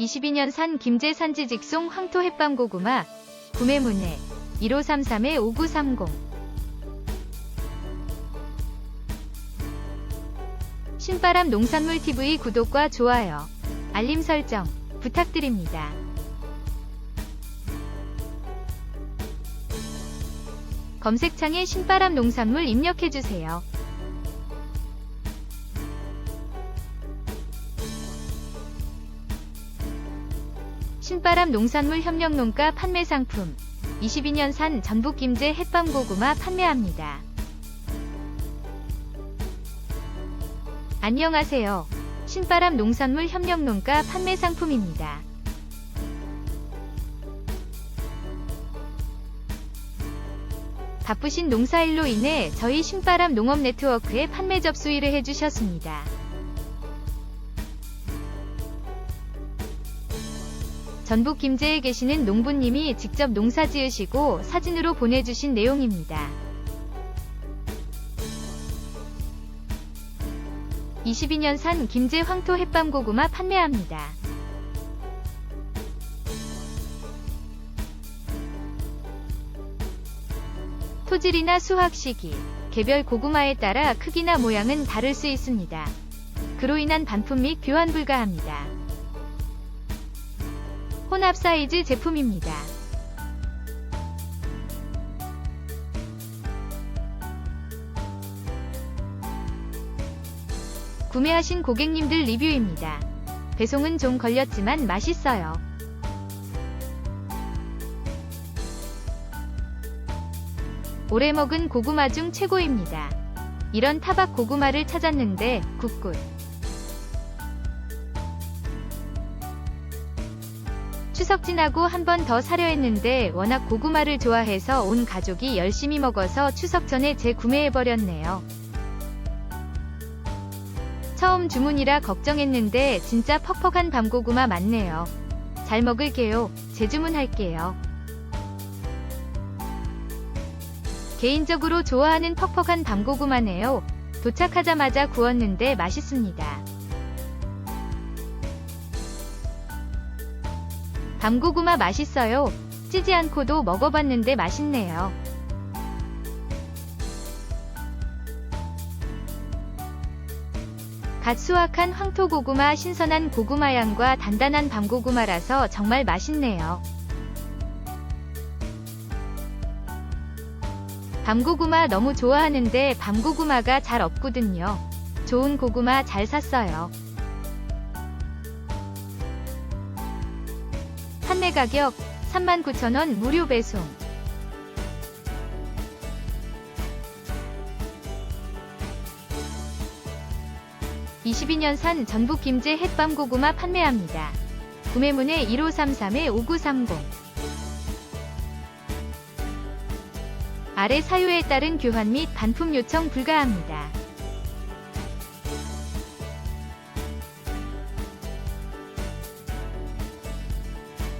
22년산 김제 산지 직송 황토 햇밤 고구마 구매 문의 1533-5930 신바람 농산물 TV 구독과 좋아요, 알림 설정 부탁드립니다. 검색창에 신바람 농산물 입력해주세요. 신바람 농산물 협력농가 판매 상품 22년산 전북 김제 햇밤 고구마 판매합니다. 안녕하세요. 신바람 농산물 협력농가 판매 상품입니다. 바쁘신 농사일로 인해 저희 신바람 농업 네트워크에 판매 접수일을 해주셨습니다. 전북 김제에 계시는 농부님이 직접 농사 지으시고 사진으로 보내주신 내용입니다. 22년산 김제 황토 햇밤 고구마 판매합니다. 토질이나 수확 시기, 개별 고구마에 따라 크기나 모양은 다를 수 있습니다. 그로 인한 반품 및 교환 불가합니다. 혼합 사이즈 제품입니다. 구매하신 고객님들 리뷰입니다. 배송은 좀 걸렸지만 맛있어요. 오래 먹은 고구마 중 최고입니다. 이런 타박 고구마를 찾았는데 굿굿. 추석 지나고 한 번 더 사려 했는데 워낙 고구마를 좋아해서 온 가족이 열심히 먹어서 추석 전에 재구매해버렸네요. 처음 주문이라 걱정했는데 진짜 퍽퍽한 밤고구마 맞네요. 잘 먹을게요. 재주문할게요. 개인적으로 좋아하는 퍽퍽한 밤고구마네요. 도착하자마자 구웠는데 맛있습니다. 밤고구마 맛있어요. 찌지 않고도 먹어봤는데 맛있네요. 갓 수확한 황토고구마 신선한 고구마 향과 단단한 밤고구마라서 정말 맛있네요. 밤고구마 너무 좋아하는데 밤고구마가 잘 없거든요. 좋은 고구마 잘 샀어요. 판매 가격 39,000원 무료 배송. (22년산) 전북 김제 햇밤 고구마 판매합니다. 구매문의 1533-5930 아래 사유에 따른 교환 및 반품 요청 불가합니다.